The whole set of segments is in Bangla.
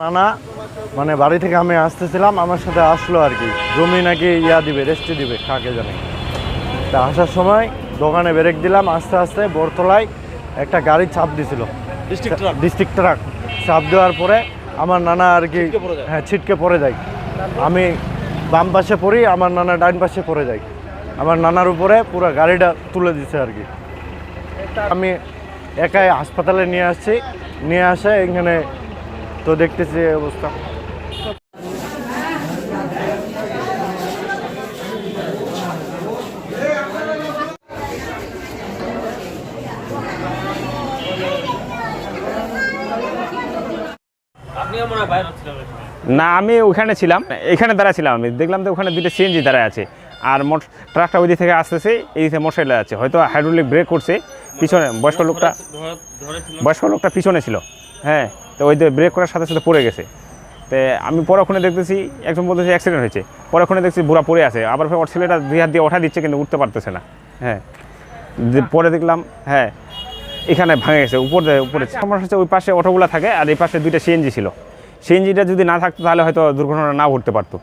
নানা মানে বাড়ি থেকে আমি আসতেছিলাম আমার সাথে আসলো আর কি। জমি নাকি ইয়া দিবে রেস্টে দিবে কাকে জানে। তা আসার সময় দোকানে ব্রেক দিলাম আস্তে আস্তে বরতলায় একটা গাড়ি চাপ দিছিল। ডিস্ট্রিক্ট ট্রাক ডিস্ট্রিক্ট ট্রাক চাপ দেওয়ার পরে আমার নানা আর কি। হ্যাঁ ছিটকে পড়ে যায়। আমি বাম পাশে পড়ি আমার নানা ডাইন পাশে পড়ে যায়। আমার নানার উপরে পুরো গাড়িটা তুলে দিছে আর কি। আমি একাই হাসপাতালে নিয়ে আসছি নিয়ে আসে এখানে তো দেখতেছি এই অবস্থা। না আমি ওখানে ছিলাম এখানে দাঁড়া ছিলাম আমি। দেখলাম তো ওখানে দুটো সিএনজি দাঁড়ায় আছে। আর মোট ট্রাকটা ওই দিক থেকে আসতেছে এই দিকে মোটরসাইকেল আছে হয়তো হাইড্রোলিক ব্রেক করছে পিছনে বয়স্ক লোকটা বয়স্ক লোকটা পিছনে ছিল। হ্যাঁ তো ওই ব্রেক করার সাথে সাথে পড়ে গেছে। তো আমি পরক্ষণে দেখতেছি একজন বলতেছে অ্যাক্সিডেন্ট হয়েছে। পরক্ষণে দেখছি বুড়া পড়ে আছে। আবার ফের ওর ছেলেটা দুই হাত দিয়ে ওঠা দিচ্ছে কিন্তু উঠতে পারতেছে না। হ্যাঁ পরে দেখলাম হ্যাঁ এখানে ভাঙে গেছে উপর দিয়ে- উপরে সমস্যা হচ্ছে ওই পাশে অটোগুলো থাকে আর এই পাশে দুইটা সিএনজি ছিল। সিএনজিটা যদি না থাকতো তাহলে হয়তো দুর্ঘটনা না ঘটতে পারতো।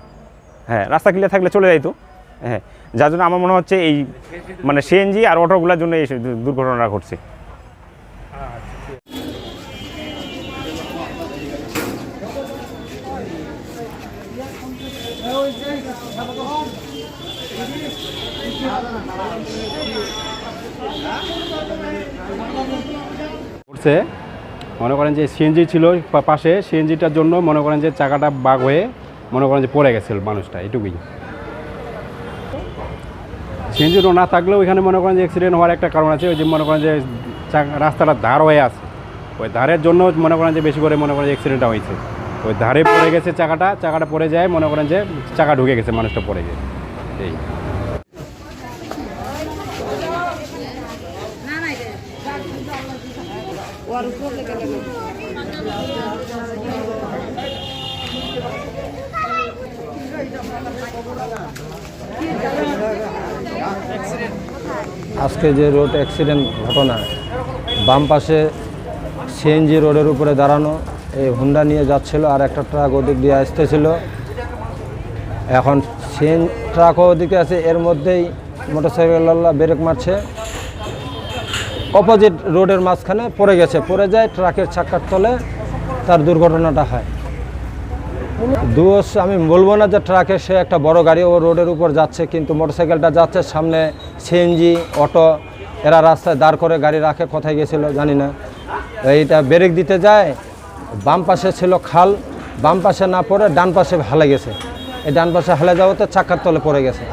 হ্যাঁ রাস্তা ক্লিয়ার থাকলে চলে যাইতো। হ্যাঁ যার জন্য আমার মনে হচ্ছে এই মানে সিএনজি আর অটোগুলোর জন্য এই দুর্ঘটনাটা ঘটছে। মনে করেন যে সিএনজি ছিল পাশে সিএনজিটার জন্য মনে করেন যে চাকাটা বাগ হয়ে মনে করেন যে পড়ে গেছিল মানুষটা, এটুকুই। সিএনজি না থাকলেও এখানে মনে করেন যে অ্যাক্সিডেন্ট হওয়ার একটা কারণ আছে, ওই যে মনে করেন যে রাস্তাটা ধার হয়ে আছে। ওই ধারের জন্য মনে করেন যে বেশি করে মনে করেন যে অ্যাক্সিডেন্টটা হয়েছে। ওই ধারে পড়ে গেছে চাকাটা চাকাটা পড়ে যায়, মনে করেন যে চাকা ঢুকে গেছে, মানুষটা পড়ে গেছে। এই। আজকে যে রোড অ্যাক্সিডেন্ট ঘটনা, বাম পাশে সিএনজি রোডের উপরে দাঁড়ানো, এই হুন্ডা নিয়ে যাচ্ছিল আর একটা ট্রাক ওদিক দিয়ে আসতেছিল। এখন সিএন, ট্রাকও ওদিকে আছে, এর মধ্যেই মোটরসাইকেলওয়ালা ব্রেক মারছে। অপোজিট রোডের মাঝখানে পড়ে গেছে, পড়ে যায় ট্রাকের চাক্কার তলে, তার দুর্ঘটনাটা হয়। দোষ আমি বলব না যে ট্রাকে সে একটা বড় গাড়ি ও রোডের উপর যাচ্ছে, কিন্তু মোটরসাইকেলটা যাচ্ছে সামনে সিএনজি, অটো, এরা রাস্তায় দাঁড় করে গাড়ি রাখে, কোথায় গেছিল জানি না। এইটা ব্রেক দিতে যায়, বাম পাশে ছিল খাল, বাম পাশে না পড়ে ডান পাশে হালে গেছে। এই ডান পাশে হালে যাওয়াতে চাকার তলে পড়ে গেছে।